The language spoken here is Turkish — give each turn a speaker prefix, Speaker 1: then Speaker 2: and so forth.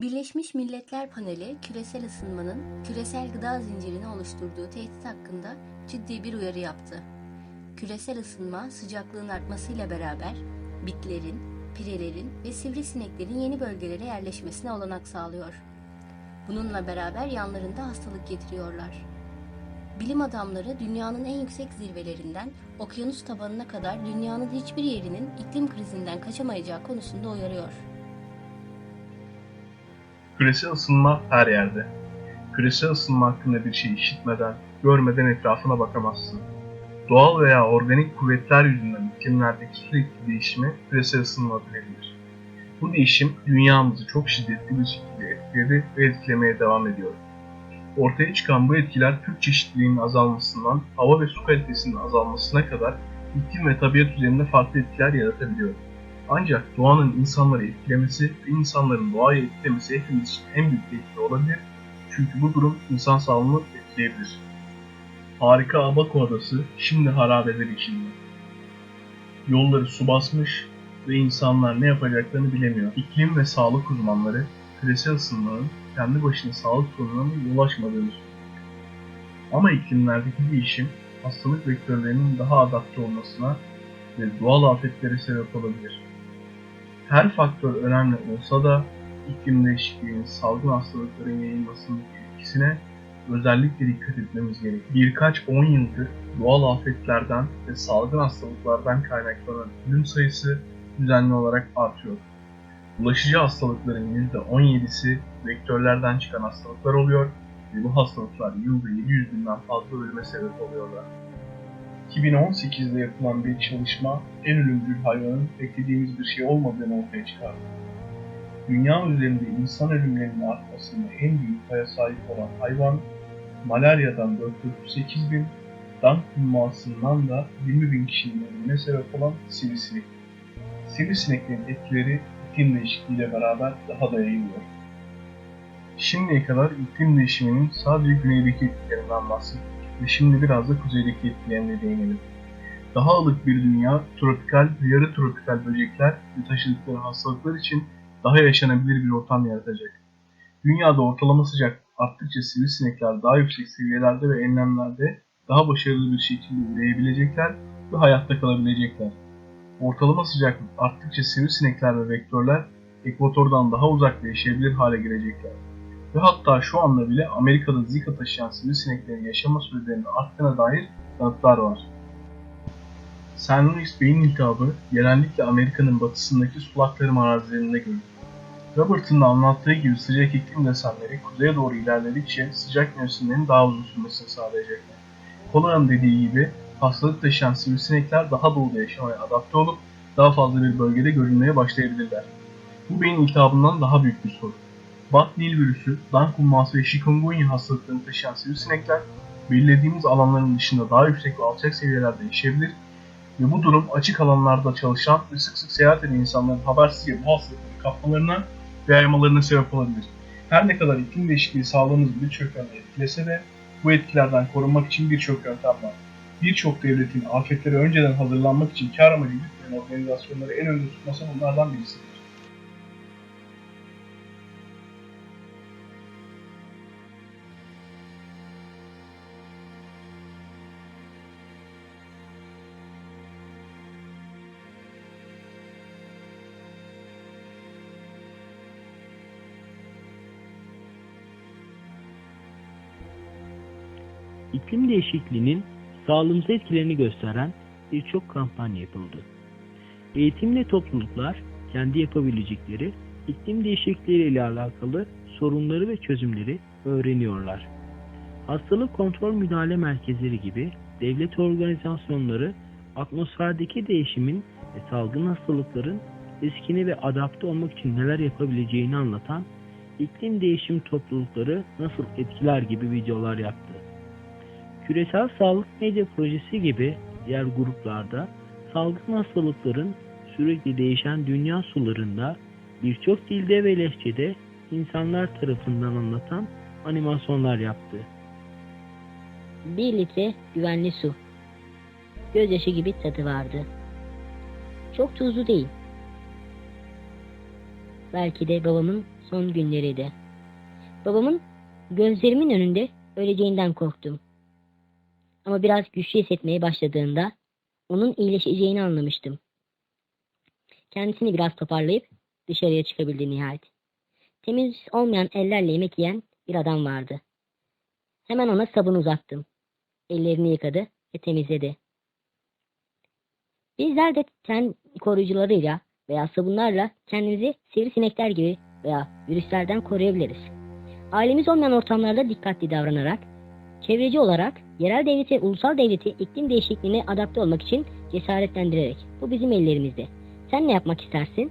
Speaker 1: Birleşmiş Milletler Paneli küresel ısınmanın küresel gıda zincirini oluşturduğu tehdit hakkında ciddi bir uyarı yaptı. Küresel ısınma sıcaklığın artmasıyla beraber bitlerin, pirelerin ve sivrisineklerin yeni bölgelere yerleşmesine olanak sağlıyor. Bununla beraber yanlarında hastalık getiriyorlar. Bilim adamları dünyanın en yüksek zirvelerinden okyanus tabanına kadar dünyanın hiçbir yerinin iklim krizinden kaçamayacağı konusunda uyarıyor.
Speaker 2: Küresel ısınma her yerde. Küresel ısınma hakkında bir şey işitmeden, görmeden etrafına bakamazsın. Doğal veya organik kuvvetler yüzünden iklimlerdeki sürekli değişime küresel ısınma denilir. Bu değişim dünyamızı çok şiddetli bir şekilde etkiledi ve etkilemeye devam ediyor. Ortaya çıkan bu etkiler Türk çeşitliliğinin azalmasından hava ve su kalitesinin azalmasına kadar iklim ve tabiat üzerinde farklı etkiler yaratabiliyor. Ancak doğanın insanları etkilemesi ve insanların doğayı etkilemesi hepimiz için en büyük tehlike olabilir. Çünkü bu durum insan sağlığını etkileyebilir. Harika Abaku Adası şimdi harabeler içinde. Yolları su basmış ve insanlar ne yapacaklarını bilemiyor. İklim ve sağlık uzmanları küresel ısınmanın kendi başına sağlık sorunlarına yol açmadığını. Ama iklimlerdeki değişim hastalık vektörlerinin daha adapte olmasına ve doğal afetlere sebep olabilir. Her faktör önemli olsa da iklim değişikliğinin salgın hastalıkların yayılmasındaki etkisine özellikle dikkat etmemiz gerekir. Birkaç on yıldır doğal afetlerden ve salgın hastalıklardan kaynaklanan ölüm sayısı düzenli olarak artıyor. Bulaşıcı hastalıkların %17'si vektörlerden çıkan hastalıklar oluyor ve bu hastalıklar yılda 700 binden fazla ölüme sebep oluyorlar. 2018'de yapılan bir çalışma en ölümcül hayvanın beklediğimiz bir şey olmadığını ortaya çıkardı. Dünya üzerinde insan ölümlerinin artmasında en büyük paya sahip olan hayvan, malaryadan 438 bin, dan hummasından da 20 bin kişinin ölümüne sebep olan sivrisinek. Sivrisineklerin etkileri iklim değişikliğiyle beraber daha da yayılıyor. Şimdiye kadar iklim değişiminin sadece güneydeki etkilerinden bahsettik ve şimdi biraz da kuzeydeki etkilerine değinelim. Daha ılık bir dünya, tropikal ve yarı tropikal böcekler ve taşıdıkları hastalıklar için daha yaşanabilir bir ortam yaratacak. Dünyada ortalama sıcak arttıkça sivrisinekler daha yüksek seviyelerde ve enlemlerde daha başarılı bir şekilde üreyebilecekler ve hayatta kalabilecekler. Ortalama sıcaklık arttıkça sivrisinekler ve vektörler ekvatordan daha uzakta yaşayabilir hale gelecekler. Ve hatta şu anda bile Amerika'da Zika taşıyan sivrisineklerin yaşama sürelerinin arttığına dair kanıtlar var. St. Louis beyin iltihabı genellikle Amerika'nın batısındaki sulak tarım arazilerinde görülür. Robert'ın da anlattığı gibi sıcak iklim desenleri kuzeye doğru ilerledikçe sıcak mevsimlerin daha uzun sürmesini sağlayacaklar. Kolara'nın dediği gibi hastalık taşıyan sivrisinekler daha doğuda yaşamaya adapte olup daha fazla bir bölgede görülmeye başlayabilirler. Bu beyin iltihabından daha büyük bir sorun. Bat Nil virüsü, Dan kumması ve Chikungunya hastalıklarını taşıyan sivrisinekler belirlediğimiz alanların dışında daha yüksek ve alçak seviyelerde yaşayabilir ve bu durum açık alanlarda çalışan ve sık sık seyahat eden insanların habersizce bu hastalıkları kapmalarına ve yaymalarına sebep olabilir. Her ne kadar iklim değişikliği sağlığımızı birçok yönde etkilese de bu etkilerden korunmak için birçok yöntem var. Birçok devletin afetlere önceden hazırlanmak için kar amacı gütmeyen organizasyonları en önde tutması bunlardan birisidir.
Speaker 3: İklim değişikliğinin sağlığımıza etkilerini gösteren birçok kampanya yapıldı. Eğitimli topluluklar kendi yapabilecekleri iklim değişikliği ile alakalı sorunları ve çözümleri öğreniyorlar. Hastalık kontrol müdahale merkezleri gibi devlet organizasyonları atmosferdeki değişimin ve salgın hastalıkların riskini ve adapte olmak için neler yapabileceğini anlatan iklim değişim toplulukları nasıl etkiler gibi videolar yaptı. Küresel Sağlık Medya Projesi gibi diğer gruplarda salgın hastalıkların sürekli değişen dünya sularında birçok dilde ve lehçede insanlar tarafından anlatan animasyonlar yaptı.
Speaker 4: 1 litre güvenli su. Gözyaşı gibi tadı vardı. Çok tuzlu değil. Belki de babamın son günleriydi. Babamın gözlerimin önünde öleceğinden korktum. Ama biraz güçlü hissetmeye başladığında onun iyileşeceğini anlamıştım. Kendisini biraz toparlayıp dışarıya çıkabildi nihayet. Temiz olmayan ellerle yemek yiyen bir adam vardı. Hemen ona sabun uzattım. Ellerini yıkadı ve temizledi. Bizler de ten koruyucularıyla veya sabunlarla kendimizi sivrisinekler gibi veya virüslerden koruyabiliriz. Ailemiz olmayan ortamlarda dikkatli davranarak, çevreci olarak yerel devleti, ulusal devleti iklim değişikliğine adapte olmak için cesaretlendirerek. Bu bizim ellerimizde. Sen ne yapmak istersin?